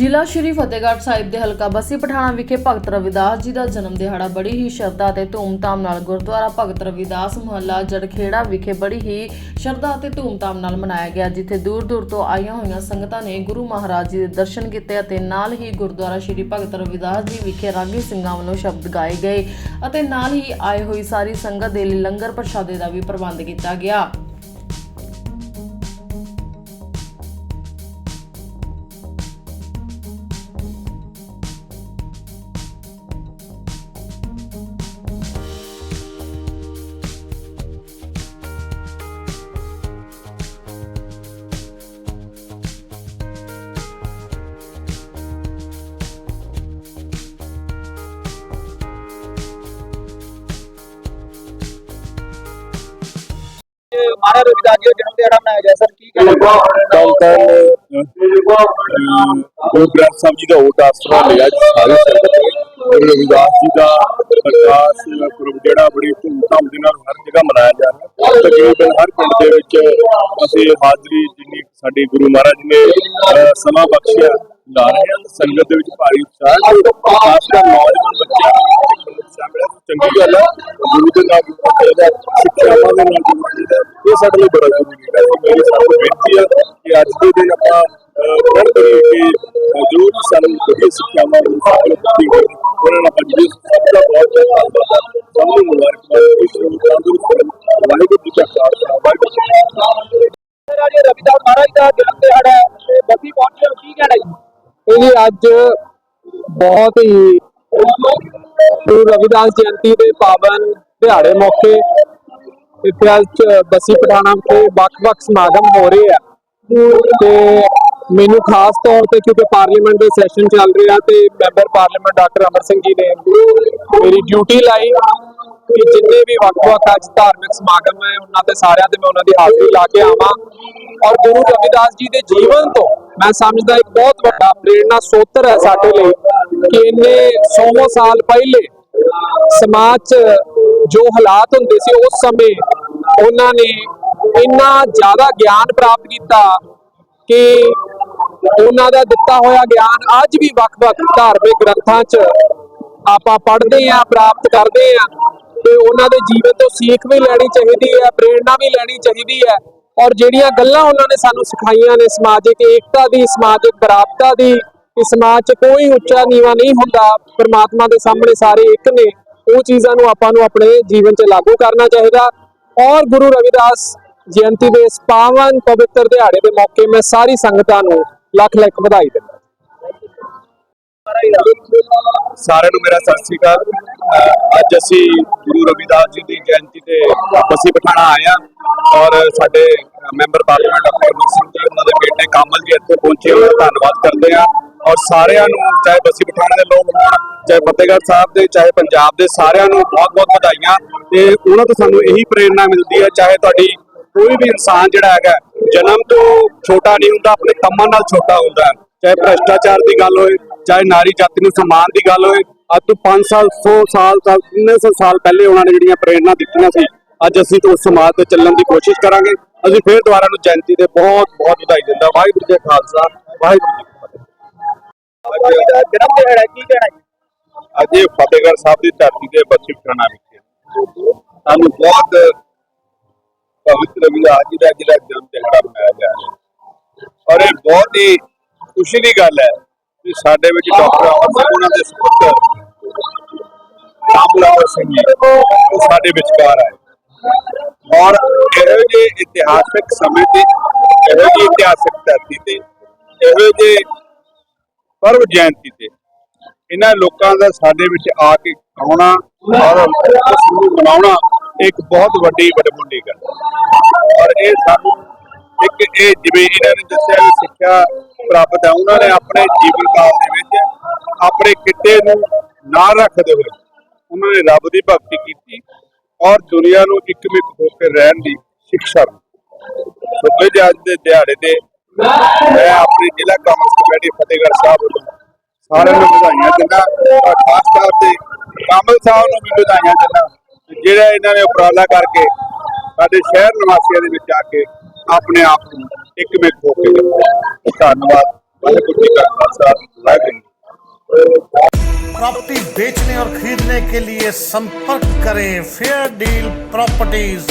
ਜ਼ਿਲ੍ਹਾ ਸ਼੍ਰੀ ਫਤਿਹਗੜ੍ਹ ਸਾਹਿਬ ਦੇ ਹਲਕਾ ਬੱਸੀ ਪਠਾਣਾ ਵਿਖੇ ਭਗਤ ਰਵਿਦਾਸ ਜੀ ਦਾ ਜਨਮ ਦਿਹਾੜਾ ਬੜੀ ਹੀ ਸ਼ਰਧਾ ਅਤੇ ਧੂਮਧਾਮ ਨਾਲ ਗੁਰਦੁਆਰਾ ਭਗਤ ਰਵਿਦਾਸ ਮੁਹੱਲਾ ਜੜਖੇੜਾ ਵਿਖੇ ਬੜੀ ਹੀ ਸ਼ਰਧਾ ਅਤੇ ਧੂਮਧਾਮ ਨਾਲ ਮਨਾਇਆ ਗਿਆ, ਜਿੱਥੇ ਦੂਰ ਦੂਰ ਤੋਂ ਆਈਆਂ ਹੋਈਆਂ ਸੰਗਤਾਂ ਨੇ ਗੁਰੂ ਮਹਾਰਾਜ ਜੀ ਦੇ ਦਰਸ਼ਨ ਕੀਤੇ ਅਤੇ ਨਾਲ ਹੀ ਗੁਰਦੁਆਰਾ ਸ਼੍ਰੀ ਭਗਤ ਰਵਿਦਾਸ ਜੀ ਵਿਖੇ ਰਾਗੀ ਸਿੰਘਾਂ ਵੱਲੋਂ ਸ਼ਬਦ ਗਾਏ ਗਏ ਅਤੇ ਨਾਲ ਹੀ ਆਏ ਹੋਈ ਸਾਰੀ ਸੰਗਤ ਦੇ ਲਈ ਲੰਗਰ ਪ੍ਰਸ਼ਾਦੇ ਦਾ ਵੀ ਪ੍ਰਬੰਧ ਕੀਤਾ ਗਿਆ। ਮਹਾਰਾਜ ਰਵਿਦਾਸ ਜੀ ਦਾ ਜਨਮ ਦਿਹਾੜਾ ਮਨਾਇਆ ਗਿਆ, ਸਰ, ਕੀ ਕਹਿਣਾ ਕੱਲ ਗੁਰੂ ਗ੍ਰੰਥ ਸਾਹਿਬ ਜੀ ਦਾ ਓਟ ਆਸਰਾ ਲਿਆ ਜੀ, ਸਾਰੇ ਸੰਗਤ ਨੇ। ਗੁਰੂ ਰਵਿਦਾਸ ਜੀ ਦਾ ਪ੍ਰਕਾਸ਼ ਪੁਰਬ, ਜਿਹੜਾ ਬੜੀ ਧੂਮਧਾਮ ਦੇ ਨਾਲ ਹਰ ਜਗ੍ਹਾ ਮਨਾਇਆ ਜਾ ਰਿਹਾ। ਹੈ ਤਕਰੀਬਨ ਹਰ ਪਿੰਡ ਦੇ ਵਿੱਚ ਅਸੀਂ ਹਾਜ਼ਰੀ ਜਿੰਨੀ ਸਾਡੀ ਗੁਰੂ ਮਹਾਰਾਜ ਨੇ ਸਮਾਂ ਬਖਸ਼ਿਆ, ਲਾ ਰਹੇ ਹਾਂ। ਸੰਗਤ ਦੇ ਵਿੱਚ ਭਾਰੀ ਉਤਸ਼ਾਹ ਖਾਸ ਕਰ ਨੌਜਵਾਨ ਬੱਚਿਆਂ ਚੰਗੀ ਗੱਲ ਹੈ ਗੁਰੂ ਦੇ ਨਾਲ ਹੈ, ਸਿੱਖਿਆਵਾਂ ਦੇ ਨਾਲ ਹੈ। ਇਹ ਸਾਡੇ ਲਈ ਬੜਾ ਜ਼ਰੂਰੀ ਹੈ। ਮੇਰੀ ਨੂੰ ਬੇਨਤੀ ਹੈ ਕਿ ਅੱਜ ਦੇ ਦਿਨ ਆਪਾਂ ਪੜ੍ਹ ਕਿ ਅਹ, ਜੋ ਵੀ ਸਾਨੂੰ ਵਧੀਆ ਸਿੱਖਿਆਵਾਂ ਨੂੰ ਸਾਨੂੰ ਦਿੱਤੀ ਗਈ ਉਹਨਾਂ ਨਾਲ ਆਪਾਂ ਜੁੜੇ। ਸਭ ਦਾ ਬਹੁਤ ਬਹੁਤ ਧੰਨਵਾਦ ਸਭ ਨੂੰ ਮੁਬਾਰਕਬਾਦ। ਖੁਸ਼ ਰਹੋ ਤੰਦਰੁਸਤ ਰਹੋ ਵਾਹਿਗੁਰੂ ਜੀ ਕਾ ਖਾਲਸਾ। ਵਾਹਿਗੁਰੂ ਜੀ ਕੀ ਫਤਿਹ। ਮਹਾਰਾਜ ਰਵਿਦਾਸ ਮਹਾਰਾਜ ਦਾ ਜਨਮ ਦਿਹਾੜਾ ਹੈ ਤੇ ਬੱਸੀ ਪਹੁੰਚੇ ਕੀ ਕਹਿਣਾ ਜੀ? ਇਹ ਜੀ ਅੱਜ ਬਹੁਤ ਹੀ ਗੁਰੂ ਰਵਿਦਾਸ ਜਯੰਤੀ ਦੇ ਪਾਵਨ ਦਿਹਾੜੇ ਮੌਕੇ ਇੱਥੇ ਅੱਜ ਬਸੀ ਪਠਾਣਾ ਵਿਖੇ ਵੱਖ-ਵੱਖ ਸਮਾਗਮ ਹੋ ਰਹੇ ਆ। ਤੇ ਮੈਨੂੰ ਖਾਸ ਤੌਰ ਤੇ ਕਿਉਂਕਿ ਪਾਰਲੀਮੈਂਟ ਦੇ ਸੈਸ਼ਨ ਚੱਲ ਰਿਹਾ ਤੇ member parliament doctor Amar Singh ji ਨੇ ਮੇਰੀ ਡਿਊਟੀ ਲਾਈ ਕਿ ਜਿੰਨੇ ਵੀ ਵੱਖ-ਵੱਖ ਅੱਜ ਧਾਰਮਿਕ ਸਮਾਗਮ ਹੈ ਉਹਨਾਂ ਤੇ ਸਾਰਿਆਂ ਤੇ ਮੈਂ ਉਹਨਾਂ ਦੀ ਹਾਜ਼ਰੀ ਲਾ ਕੇ ਆਵਾਂ। ਔਰ ਗੁਰੂ ਰਵਿਦਾਸ ਜੀ ਦੇ ਜੀਵਨ ਤੋਂ ਮੈਂ ਸਮਝਦਾ ਇੱਕ ਬਹੁਤ ਵੱਡਾ ਪ੍ਰੇਰਣਾ ਸੋਤਰ ਹੈ ਸਾਡੇ ਲਈ ਕਿ ਇੰਨੇ 100 ਸਾਲ ਪਹਿਲੇ ਸਮਾਜ 'ਚ ਜੋ ਹਾਲਾਤ ਹੁੰਦੇ ਸੀ ਉਸ ਸਮੇਂ ਉਹਨਾਂ ਨੇ ਇੰਨਾ ਜ਼ਿਆਦਾ ਗਿਆਨ ਪ੍ਰਾਪਤ ਕੀਤਾ ਕਿ ਉਹਨਾਂ ਦਾ ਦਿੱਤਾ ਹੋਇਆ ਗਿਆਨ ਅੱਜ ਵੀ ਵੱਖ-ਵੱਖ ਧਾਰਮਿਕ ਗ੍ਰੰਥਾਂ 'ਚ ਆਪਾਂ ਪੜ੍ਹਦੇ ਆ ਪ੍ਰਾਪਤ ਕਰਦੇ ਆ ਤੇ ਉਹਨਾਂ ਦੇ ਜੀਵਨ ਤੋਂ ਸਿੱਖ ਵੀ ਲੈਣੀ ਚਾਹੀਦੀ ਹੈ, ਪ੍ਰੇਰਣਾ ਵੀ ਲੈਣੀ ਚਾਹੀਦੀ ਹੈ ਔਰ ਜਿਹੜੀਆਂ ਗੱਲਾਂ ਉਹਨਾਂ ਨੇ ਸਾਨੂੰ ਸਿਖਾਈਆਂ ਨੇ ਸਮਾਜਿਕ ਏਕਤਾ ਦੀ, ਸਮਾਜਿਕ ਬਰਾਬਰਤਾ ਦੀ ਕਿ ਸਮਾਜ 'ਚ ਕੋਈ ਉੱਚਾ ਨੀਵਾ ਨਹੀਂ ਹੁੰਦਾ। ਪਰਮਾਤਮਾ ਦੇ ਸਾਹਮਣੇ ਸਾਰੇ ਇੱਕ ਨੇ। ਉਹ ਚੀਜ਼ਾਂ ਨੂੰ ਆਪਾਂ ਨੂੰ ਆਪਣੇ ਜੀਵਨ 'ਚ ਲਾਗੂ ਕਰਨਾ ਚਾਹੀਦਾ। ਔਰ ਗੁਰੂ ਰਵਿਦਾਸ ਜਯੰਤੀ ਦੇ ਇਸ ਪਾਵਨ ਪਵਿੱਤਰ ਦਿਹਾੜੇ ਦੇ ਮੌਕੇ ਮੈਂ ਸਾਰੀ ਸੰਗਤਾਂ ਨੂੰ ਲੱਖ ਲੱਖ ਵਧਾਈ ਦਿੰਦਾ। ਸਾਰਿਆਂ ਨੂੰ ਮੇਰਾ ਸਤਿ ਸ੍ਰੀ ਅਕਾਲ। ਅੱਜ ਅਸੀਂ ਗੁਰੂ ਰਵਿਦਾਸ ਜੀ ਦੀ ਜਯੰਤੀ ਤੇ ਬਸੀ ਪਠਾਣਾ ਆਏ ਹਾਂ। ਔਰ ਸਾਡੇ ਮੈਂਬਰ ਪਾਰਲੀਮੈਂਟ ਅਮਰ ਸਿੰਘ ਜੀ, ਉਹਨਾਂ ਦੇ ਬੇਟੇ ਕਾਮਲ ਜੀ ਇੱਥੇ ਪਹੁੰਚੇ। ਉਹਨਾਂ ਧੰਨਵਾਦ ਕਰਦੇ ਹਾਂ। ਔਰ ਸਾਰਿਆਂ ਨੂੰ, ਚਾਹੇ ਬੱਸੀ ਪਠਾਣਾ ਦੇ ਲੋਕ ਹੋਣ, ਚਾਹੇ ਫਤਿਹਗੜ੍ਹ ਸਾਹਿਬ ਦੇ, ਚਾਹੇ ਪੰਜਾਬ ਦੇ, ਸਾਰਿਆਂ ਨੂੰ ਬਹੁਤ ਬਹੁਤ ਵਧਾਈਆਂ। ਤੇ ਉਹਨਾਂ ਤੋਂ ਸਾਨੂੰ ਇਹੀ ਪ੍ਰੇਰਣਾ ਮਿਲਦੀ ਹੈ, ਚਾਹੇ ਤੁਹਾਡੀ ਕੋਈ ਵੀ ਇਨਸਾਨ ਜਿਹੜਾ ਹੈਗਾ, ਜਨਮ ਤੋਂ ਛੋਟਾ ਨਹੀਂ ਹੁੰਦਾ, ਆਪਣੇ ਕੰਮਾਂ ਨਾਲ ਛੋਟਾ ਹੁੰਦਾ ਹੈ। ਚਾਹੇ ਭ੍ਰਸ਼ਟਾਚਾਰ ਦੀ ਗੱਲ ਹੋਏ, ਚਾਹੇ ਨਾਰੀ ਜਾਤੀ ਨੂੰ ਸਨਮਾਨ ਦੀ ਗੱਲ ਹੋਏ, ਅੱਜ ਤੋਂ 5 ਸਾਲ 100 ਸਾਲ ਤੱਕ 1900 ਸਾਲ ਪਹਿਲੇ ਉਹਨਾਂ ਨੇ ਜਿਹੜੀਆਂ ਪ੍ਰੇਰਣਾ ਦਿੱਤੀਆਂ ਸੀ, ਅੱਜ ਅਸੀਂ ਉਸ ਸਮਾਜ ਤੇ ਚੱਲਣ ਦੀ ਕੋਸ਼ਿਸ਼ ਕਰਾਂਗੇ। ਅਸੀਂ ਫੇਰ ਦੁਬਾਰਾ ਨੂੰ ਜਯੰਤੀ ਦੇ ਬਹੁਤ ਬਹੁਤ ਵਧਾਈ ਦਿੰਦਾ। ਵਾਹਿਗੁਰੂ ਜੀ ਖਾਲਸਾ, ਵਾਹਿਗੁਰੂ ਜਨਮ ਦਿਹਾੜਾ ਕੀ ਕਹਿਣਾ ਅੱਜ ਇਹ ਫਤਿਹਗੜ੍ਹ ਸਾਹਿਬ ਦੀ ਧਰਤੀ ਤੇ ਬੱਚੀ ਪਠਾਣਾ ਵਿਖੇ। ਸਾਨੂੰ ਬਹੁਤ ਪਵਿੱਤਰ ਰਵਿਦਾਸ ਜੀ ਦਾ ਜਿਹੜਾ ਜਨਮ ਦਿਹਾੜਾ ਮਨਾਇਆ ਜਾ ਰਿਹਾ ਔਰ ਇਹ ਬਹੁਤ ਹੀ ਖੁਸ਼ੀ ਦੀ ਗੱਲ ਹੈ ਕਿ ਸਾਡੇ ਵਿੱਚ ਡਾਕਟਰ ਅਮਰ ਸਿੰਘ ਉਹਨਾਂ ਦੇ ਸੁਪੁੱਤਰ ਰਾਮਲਾਲ ਸਿੰਘ ਉਹ ਸਾਡੇ ਵਿਚਕਾਰ ਆਏ। ਔਰ ਇਹੋ ਜਿਹੇ ਇਤਿਹਾਸਕ ਸਮੇਂ ਤੇ ਇਹੋ ਜਿਹੀ ਇਤਿਹਾਸਕ ਧਰਤੀ ਤੇ ਇਹੋ ਜਿਹੇ ਪਰਵ ਜਯੰਤੀ ਤੇ। ਇਹਨਾਂ ਲੋਕਾਂ ਦਾ ਸਾਡੇ ਵਿੱਚ ਆ ਕੇ ਆਉਣਾ ਔਰ ਉਸ ਨੂੰ ਮਨਾਉਣਾ ਇੱਕ ਬਹੁਤ ਵੱਡੀ ਵੱਡਮੁੱਲੀ ਗੱਲ। ਔਰ ਇਹ ਸਾਨੂੰ ਇੱਕ ਇਹ ਜਿਵੇਂ ਇਹਨਾਂ ਨੇ ਦੱਸਿਆ ਵੀ ਸਿੱਖਿਆ ਪ੍ਰਾਪਤ ਹੈ, ਉਹਨਾਂ ਨੇ ਆਪਣੇ ਜੀਵਨ ਕਾਲ ਦੇ ਵਿੱਚ ਆਪਣੇ ਕਿੱਤੇ ਨੂੰ ਨਾਲ ਰੱਖਦੇ ਹੋਏ ਉਹਨਾਂ ਨੇ ਰੱਬ ਦੀ ਭਗਤੀ ਕੀਤੀ ਔਰ ਦੁਨੀਆ ਨੂੰ ਇੱਕਮਿਕ ਹੋ ਕੇ ਰਹਿਣ ਦੀ ਸਿੱਖਿਆ ਦਿੱਤੀ। ਸੋ ਅੱਜ ਦੇ ਦਿਹਾੜੇ ਤੇ ਮੈਂ ਆਪਣੀ ਜ਼ਿਲ੍ਹਾ ਕਾਂਗਰਸ ਕਮੇਟੀ ਫਤਿਹਗੜ੍ਹ ਸਾਹਿਬ ਵੱਲੋਂ ਸਾਰਿਆਂ ਨੂੰ ਵਧਾਈਆਂ ਦਿੰਦਾ ਔਰ ਖਾਸ ਤੌਰ ਤੇ ਕਾਮਲ ਸਾਹਿਬ ਨੂੰ ਵੀ ਵਧਾਈਆਂ ਦਿੰਦਾ ਜਿਹੜਾ ਇਹਨਾਂ ਨੇ ਉਪਰਾਲਾ ਕਰਕੇ ਸਾਡੇ ਸ਼ਹਿਰ ਨਿਵਾਸੀਆਂ ਦੇ ਵਿੱਚ ਆ ਕੇ ਆਪਣੇ ਆਪ ਨੂੰ ਇੱਕ ਮਿੱਕ ਹੋ ਕੇ ਦਿੱਤਾ। ਧੰਨਵਾਦ ਵਾਹਿਗੁਰੂ ਜੀ ਕਾ ਖਾਲਸਾ ਵਾਹਿਗੁਰੂ ਜੀ ਕੀ ਫਤਿਹ। प्रॉपर्टी बेचने और खरीदने के लिए संपर्क करें फेयर डील प्रॉपर्टीज